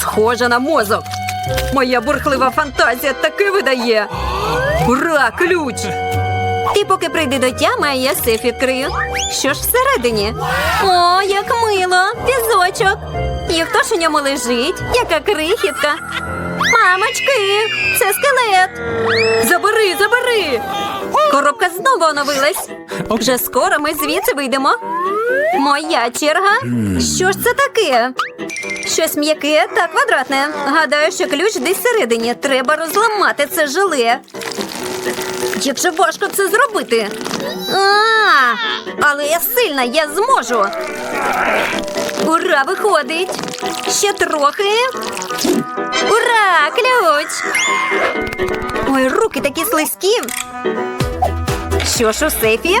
Схоже на мозок. Моя бурхлива фантазія таки видає. Ура, ключ! Ти поки прийди до тями, а я сейф відкрию. Що ж всередині? О, як мило! Візочок. І хто ж у ньому лежить? Яка крихітка. Мамочки, це скелет. Забери, забери. Коробка знову оновилась. Вже скоро ми звідси вийдемо. Моя черга. Що ж це таке? Щось м'яке та квадратне. Гадаю, що ключ десь всередині. Треба розламати це желе. Як же важко це зробити? А, але я сильна, я зможу. Ура, виходить. Ще трохи. Ура! Ключ! Ой, руки такі слизькі. Що ж у сейфі?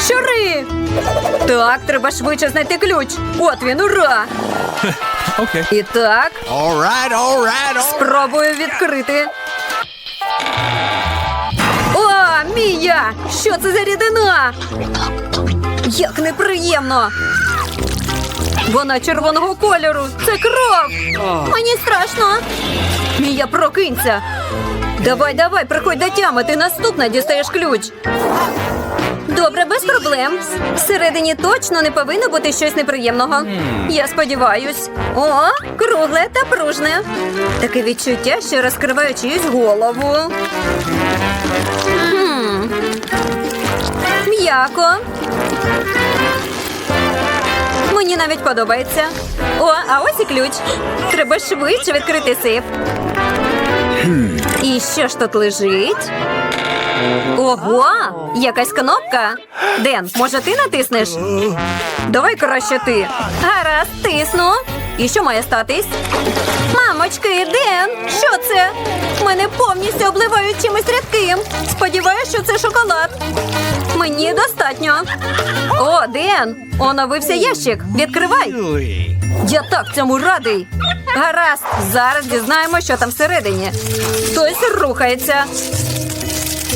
Щури! Так, треба швидше знайти ключ. От він, ура! Okay. І так, All right, all right, all спробую відкрити. О, Мія! Що це за рідина? Як неприємно! Вона червоного кольору. Це кров. Мені страшно. Мія, прокинься. Давай, давай, приходь до тями. Ти наступна дістаєш ключ. Добре, без проблем. Всередині точно не повинно бути щось неприємного. Я сподіваюсь. О, кругле та пружне. Таке відчуття, що розкриваю чиюсь голову. М'яко. Мені навіть подобається. О, а ось і ключ. Треба швидше відкрити сейф. І що ж тут лежить? Ого, якась кнопка. Ден, може ти натиснеш? Давай краще ти. Гаразд, тисну. І що має статись? Мамочки, Ден, що це? Мене повністю обливають чимось рідким. Сподіваюсь, що це шоколад. Мені достатньо. О, Ден, оновився ящик. Відкривай. Я так цьому радий. Гаразд, зараз дізнаємо, що там всередині. Хтось рухається.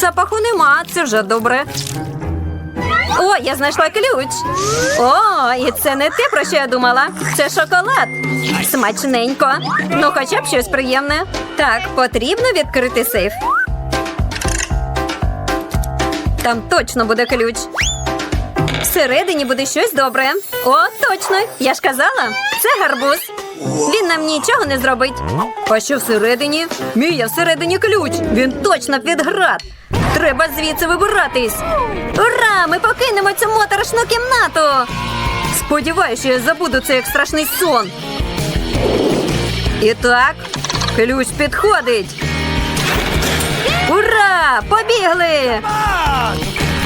Запаху нема, це вже добре. О, я знайшла ключ. О, і це не те, про що я думала. Це шоколад. Смачненько. Ну, хоча б щось приємне. Так, потрібно відкрити сейф. Там точно буде ключ. Всередині буде щось добре. О, точно! Я ж казала, це гарбуз. Він нам нічого не зробить. А що всередині? Мія, всередині ключ. Він точно під град. Треба звідси вибиратись. Ура! Ми покинемо цю моторошну кімнату. Сподіваюся, що я забуду це як страшний сон. І так, ключ підходить. Ура! Побігли!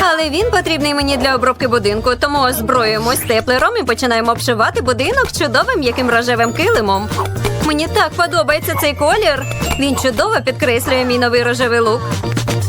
Але він потрібний мені для обробки будинку, тому озброюємось теплером і починаємо обшивати будинок чудовим яким рожевим килимом. Мені так подобається цей колір. Він чудово підкреслює мій новий рожевий лук.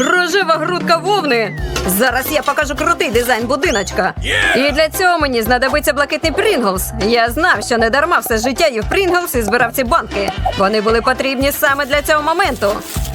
Рожева грудка вовни. Зараз я покажу крутий дизайн будиночка. І для цього мені знадобиться блакитний Прінглс. Я знав, що не дарма все життя їв Прінглс і збирав ці банки. Вони були потрібні саме для цього моменту.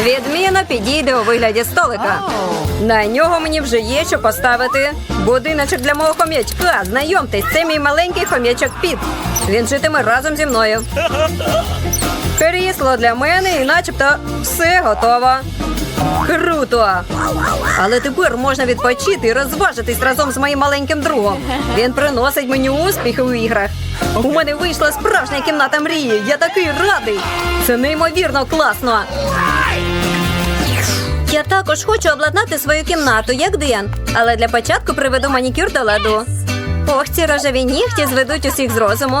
Відміна підійде у вигляді столика. На нього мені вже є що поставити. Будиночок для мого хом'ячка. Знайомтесь, це мій маленький хом'ячок Піт. Він житиме разом зі мною. Крісло для мене і начебто все готово. Круто! Але тепер можна відпочити і розважитись разом з моїм маленьким другом. Він приносить мені успіхи у іграх. У мене вийшла справжня кімната мрії. Я такий радий. Це неймовірно класно. Я також хочу обладнати свою кімнату, як Ден. Але для початку приведу манікюр до ладу. Ох, ці рожеві нігті зведуть усіх з розуму.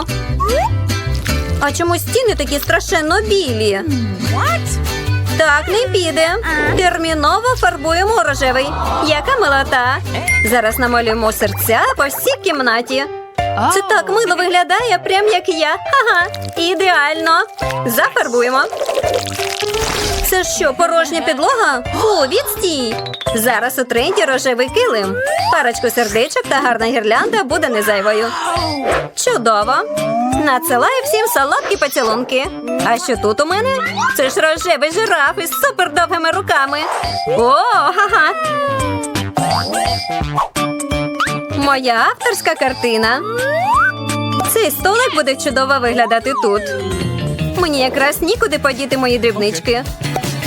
А чому стіни такі страшенно білі? Так, не піде. Терміново фарбуємо рожевий. Яка милота. Зараз намалюємо серця по всій кімнаті. Це так мило виглядає, прям як я. Ага, ідеально. Зафарбуємо. Це що, порожня підлога? О, відстій! Зараз у тренді рожевий килим. Парочку сердечок та гарна гірлянда буде не зайвою. Чудово! Надсилаю всім солодкі поцілунки. А що тут у мене? Це ж рожевий жираф із супердовгими руками. О, ха-ха! Моя авторська картина. Цей столик буде чудово виглядати тут. Мені якраз нікуди подіти мої дрібнички.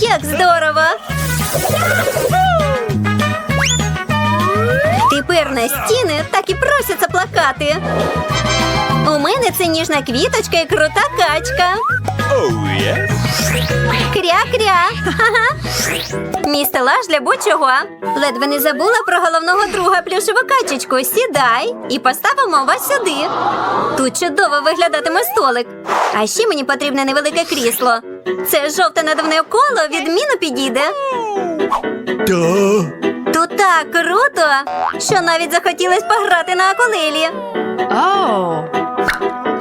Як здорово! Тепер на стіни так і просяться плакати. У мене це ніжна квіточка і крута качка. Oh, yes. Кря-кря. Мій стелаж для будь-чого. Ледве не забула про головного друга плюшеву качечку. Сідай і поставимо вас сюди. Тут чудово виглядатиме столик. А ще мені потрібне невелике крісло. Це жовте надувне коло відмінно підійде. Тут так круто, що навіть захотілось пограти на акулелі.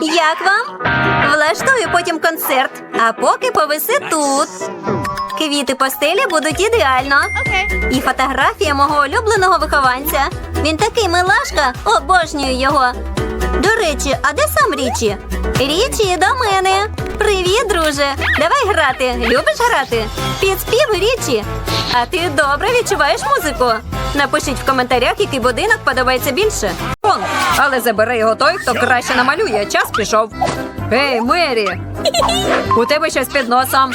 Як вам? Влаштую потім концерт, а поки повиси тут. Квіти постелі будуть ідеально. І фотографія мого улюбленого вихованця. Він такий милашка, обожнюю його. До речі, а де сам Річі? Річі, до мене. Привіт, друже. Давай грати. Любиш грати? Під спів Річі. А ти добре відчуваєш музику? Напишіть в коментарях, який будинок подобається більше. Он, але забере його той, хто краще намалює. Час пішов. Ей, Мері! У тебе щось під носом.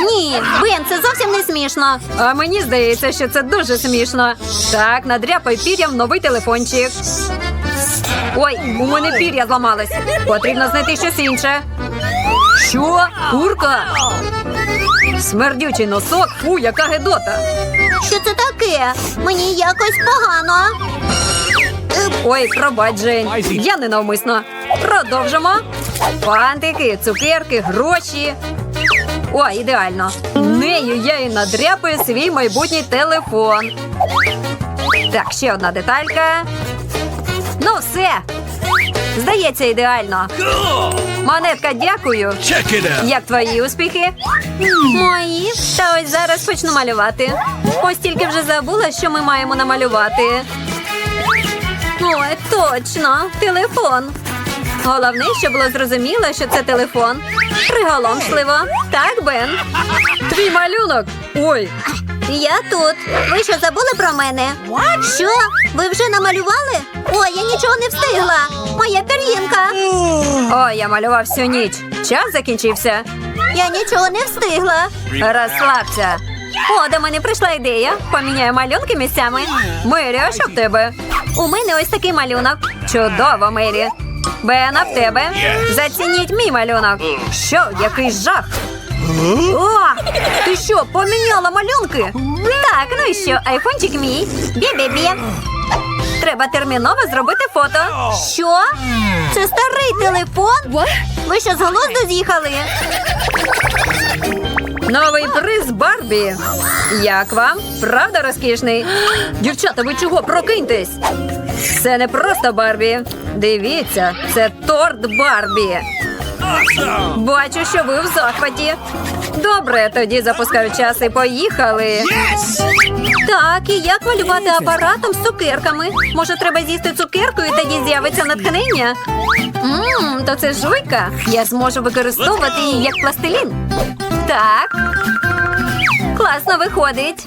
Ні, Бен, це зовсім не смішно. А мені здається, що це дуже смішно. Так, надряпай пір'ям новий телефончик. Ой, у мене пір'я зламалось. Потрібно знайти щось інше. Що? Курка? Смердючий носок, фу, яка гедота. Що це таке? Мені якось погано. Ой, пробач, Жень. Я ненавмисно. Продовжимо. Фантики, цукерки, гроші. О, ідеально. Нею я і надряпаю свій майбутній телефон. Так, ще одна деталька. Ну, все. Здається, ідеально. Монетка, дякую. Як твої успіхи? Мої. Та ось зараз почну малювати. Ось тільки вже забула, що ми маємо намалювати. Ой, точно, телефон. Головне, щоб було зрозуміло, що це телефон. Приголомшливо. Так, Бен. Твій малюнок. Ой. Я тут. Ви що забули про мене? Що? Ви вже намалювали? Ой, я нічого не встигла. Моя пір'їнка. Ой, я малював всю ніч. Час закінчився. Я нічого не встигла. Розслабся. О, до мене прийшла ідея. Поміняю малюнки місцями. Мері, а що в тебе? У мене ось такий малюнок. Чудово, Мері. Бена, в тебе. Зацініть мій малюнок. Що, який жах? О, ти що, поміняла малюнки? Так, ну і що, айфончик мій. Бі-бі-бі. Треба терміново зробити фото. Що? Це старий телефон? Ви що з глузду з'їхали? Новий приз Барбі. Як вам? Правда розкішний? Дівчата, ви чого? Прокиньтесь. Це не просто Барбі. Дивіться, це торт Барбі. Бачу, що ви в захваті. Добре, тоді запускаю час і поїхали. Так, і як малювати апаратом з цукерками? Може, треба з'їсти цукерку і тоді з'явиться натхнення? Ммм, то це жуйка. Я зможу використовувати її як пластилін. Так. Класно виходить.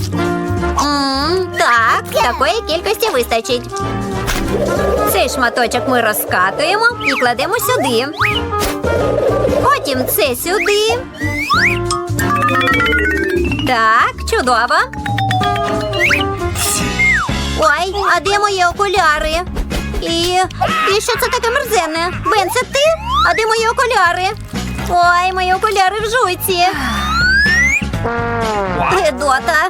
Так, такої кількості вистачить. Цей шматочок ми розкатуємо і кладемо сюди. Потім це сюди. Так, чудово. Ой, а де мої окуляри? І, і що це таке мерзенне? Бен, це ти? А де мої окуляри? Ой, мої окуляри в жуйці. Гедота.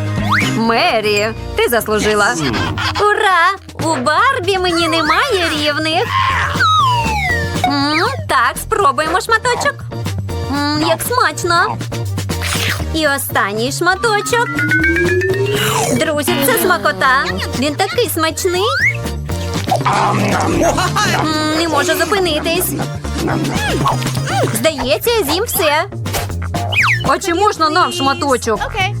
Мері, ти заслужила. Ура! У Барбі мені немає рівних. М, Так, спробуємо шматочок. М, як смачно. І останній шматочок. Друзі, це смакота. Він такий смачний. М, Не можу зупинитись. Здається, я з'їм все. А чи можна нам шматочок? Ну,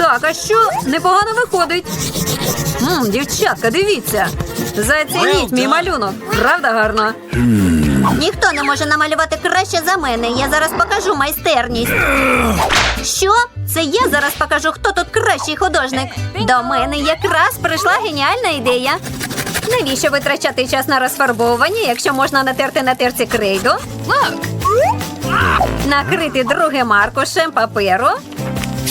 Так, а що непогано виходить? Мм, дівчатка, дивіться. Зацініть мій малюнок. Правда гарно? Ніхто не може намалювати краще за мене. Я зараз покажу майстерність. Що? Це я зараз покажу, хто тут кращий художник. До мене якраз прийшла геніальна ідея. Навіщо витрачати час на розфарбовування, якщо можна натерти на терці крейду? Накрити другим аркушем паперу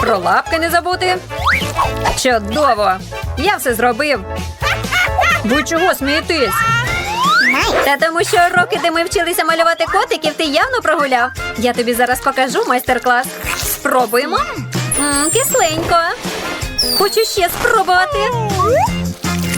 про лапки не забути. Чудово! Я все зробив. Ви чого смієтесь? Та тому що роки, де ми вчилися малювати котиків, ти явно прогуляв. Я тобі зараз покажу майстер-клас. Спробуємо. М, кисленько. Хочу ще спробувати.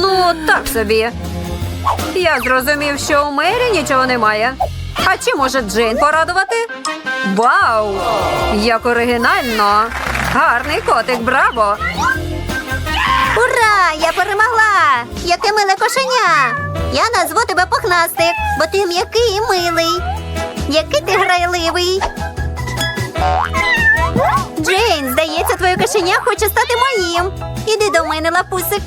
Ну, так собі. Я зрозумів, що у Мері нічого немає. А чи може Джейн порадувати? Вау! Як оригінально! Гарний котик, браво! Ура! Я перемогла! Яке миле кошеня! Я назву тебе пухнастик, бо ти м'який і милий. Який ти грайливий. Джейн, здається, твоє кошеня хоче стати моїм. Іди до мене, лапусик.